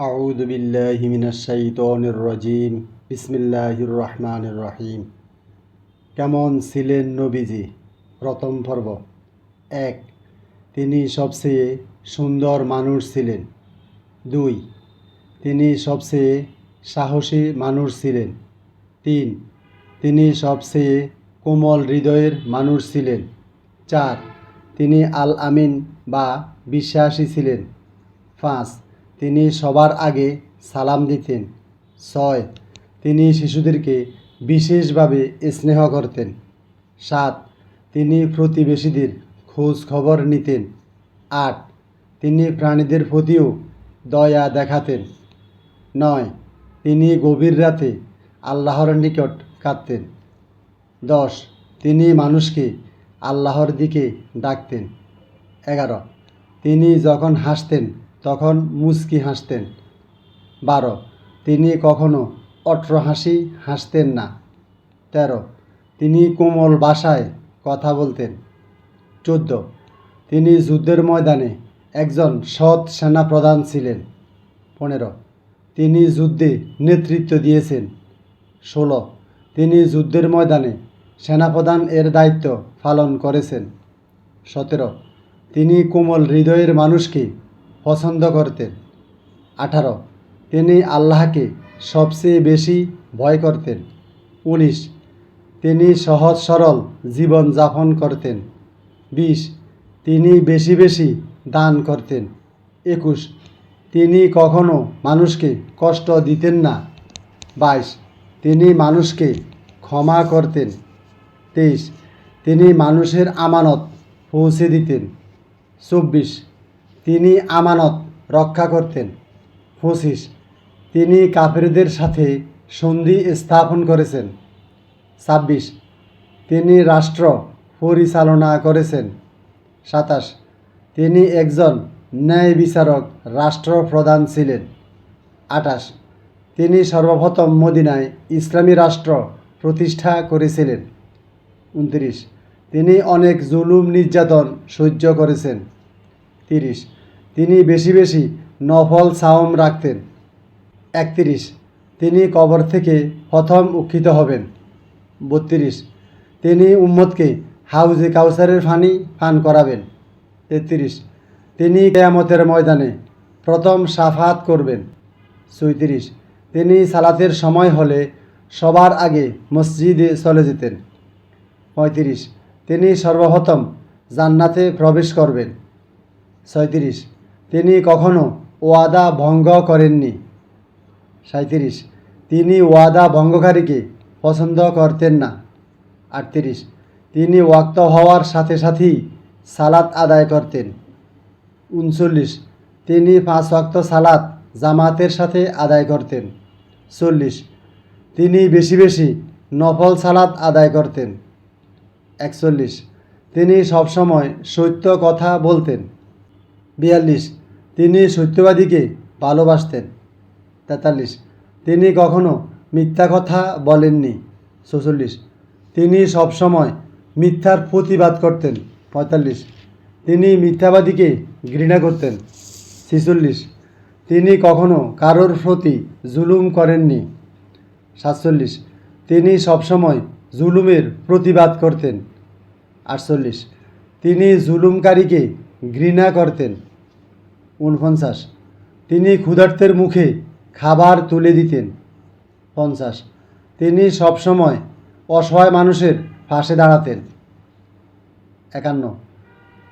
আউযু বিল্লাহি মিনাশ শাইতানির রাজিম। বিসমিল্লাহির রহমানির রহিম। কেমন ছিলেন নবীজি? প্রথম পর্ব। এক, তিনি সবচেয়ে সুন্দর মানুষ ছিলেন। দুই, তিনি সবচেয়ে সাহসী মানুষ ছিলেন। তিন, তিনি সবচেয়ে কোমল হৃদয়ের মানুষ ছিলেন। চার, তিনি আল আমিন বা বিশ্বাসী ছিলেন। পাঁচ তিনি সবার আগে সালাম দিতেন। ছয়, তিনি শিশুদেরকে বিশেষভাবে স্নেহ করতেন। সাত, তিনি প্রতিবেশীদের খোঁজ খবর নিতেন। আট, তিনি প্রাণীদের প্রতিও দয়া দেখাতেন। নয়, তিনি গভীর রাতে আল্লাহর নিকট কাঁদতেন। দশ, তিনি মানুষকে আল্লাহর দিকে ডাকতেন। এগারো, তিনি যখন হাসতেন তখন মুচকি হাসতেন। বারো, তিনি কখনো অট্র হাসি হাসতেন না। তেরো, তিনি কোমল ভাষায় কথা বলতেন। চোদ্দ, তিনি যুদ্ধের ময়দানে একজন সৎ সেনাপ্রধান ছিলেন। পনেরো, তিনি যুদ্ধে নেতৃত্ব দিয়েছেন। ষোলো, তিনি যুদ্ধের ময়দানে সেনাপ্রধান এর দায়িত্ব পালন করেছেন। সতেরো, তিনি কোমল হৃদয়ের মানুষকে পছন্দ করতেন। আঠারো। তিনি আল্লাহকে সবচেয়ে বেশি ভয় করতেন। উনিশ। তিনি সহজ সরল জীবন যাপন করতেন। বিশ। তিনি বেশি বেশি দান করতেন। একুশ। তিনি কখনো মানুষকে কষ্ট দিতেন না। বাইশ। তিনি মানুষকে ক্ষমা করতেন। তেইশ। তিনি মানুষের আমানত পৌঁছে দিতেন। চব্বিশ। তিনি আমানত রক্ষা করতেন। পঁচিশ, তিনি কাফেরদের সাথে সন্ধি স্থাপন করেছেন। ছাব্বিশ, তিনি রাষ্ট্র পরিচালনা করেছেন। সাতাশ, তিনি একজন ন্যায় বিচারক রাষ্ট্রপ্রধান ছিলেন। আঠাশ, তিনি সর্বপ্রথম মদিনায় ইসলামী রাষ্ট্র প্রতিষ্ঠা করেছিলেন। উনত্রিশ, তিনি অনেক জুলুম নির্যাতন সহ্য করেছেন। তিরিশ তিনি বেশি বেশি নফল সাওম রাখতেন। একত্রিশ। তিনি কবর থেকে প্রথম উক্ষিত হবেন। বত্রিশ। তিনি উম্মদকে হাউজে কাউসারের ফানি পান করাবেন। তেত্রিশ। তিনি কেয়ামতের ময়দানে প্রথম সাফাত করবেন। চৌত্রিশ। তিনি সালাতের সময় হলে সবার আগে মসজিদে চলে যেতেন। পঁয়ত্রিশ। তিনি সর্বপ্রথম জান্নাতে প্রবেশ করবেন। ছয়ত্রিশ। তিনি কখনো ওয়াদা ভঙ্গ করেননি। সাঁত্রিশ তিনি ওয়াদা ভঙ্গকারীকে পছন্দ করতেন না। আটত্রিশ। তিনি ওয়াক্ত হওয়ার সাথে সাথেই সালাত আদায় করতেন। উনচল্লিশ। তিনি পাঁচ ওয়াক্ত সালাত জামাতের সাথে আদায় করতেন। চল্লিশ। তিনি বেশি বেশি নফল সালাত আদায় করতেন। একচল্লিশ। তিনি সবসময় সত্য কথা বলতেন। বিয়াল্লিশ। তিনি সত্যবাদীকে ভালোবাসতেন। তেতাল্লিশ। তিনি কখনো মিথ্যা কথা বলেননি। ছচল্লিশ। তিনি সবসময় মিথ্যার প্রতিবাদ করতেন। পঁয়তাল্লিশ। তিনি মিথ্যাবাদীকে ঘৃণা করতেন। ছেচল্লিশ। তিনি কখনো কারোর প্রতি জুলুম করেননি। সাতচল্লিশ। তিনি সবসময় জুলুমের প্রতিবাদ করতেন। আটচল্লিশ। তিনি জুলুমকারীকে ঘৃণা করতেন। উনপঞ্চাশ তিনি ক্ষুধার্তের মুখে খাবার তুলে দিতেন। পঞ্চাশ। তিনি সবসময় অসহায় মানুষের পাশে দাঁড়াতেন। একান্ন।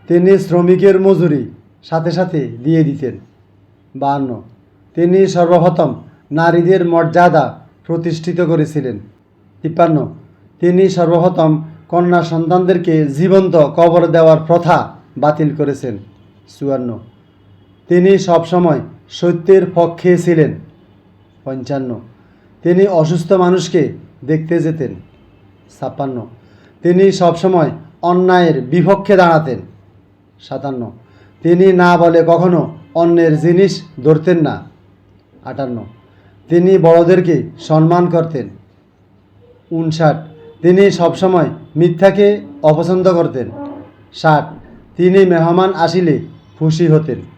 তিনি শ্রমিকের মজুরি সাথে সাথে দিয়ে দিতেন। বাহান্ন। তিনি সর্বপ্রথম নারীদের মর্যাদা প্রতিষ্ঠিত করেছিলেন। তিপ্পান্ন। তিনি সর্বপ্রথম কন্যা সন্তানদেরকে জীবন্ত কবর দেওয়ার প্রথা বাতিল করেছেন। চুয়ান্ন। তিনি সবসময় সত্যের পক্ষে ছিলেন। পঞ্চান্ন। তিনি অসুস্থ মানুষকে দেখতে যেতেন। ছাপ্পান্ন। তিনি সবসময় অন্যায়ের বিপক্ষে দাঁড়াতেন। সাতান্ন। তিনি না বলে কখনো অন্যের জিনিস ধরতেন না। আটান্ন। তিনি বড়দেরকে সম্মান করতেন। উনষাট তিনি সবসময় মিথ্যাকে অপছন্দ করতেন। ষাট। তিনি মেহমান আসিলে খুশি হতেন।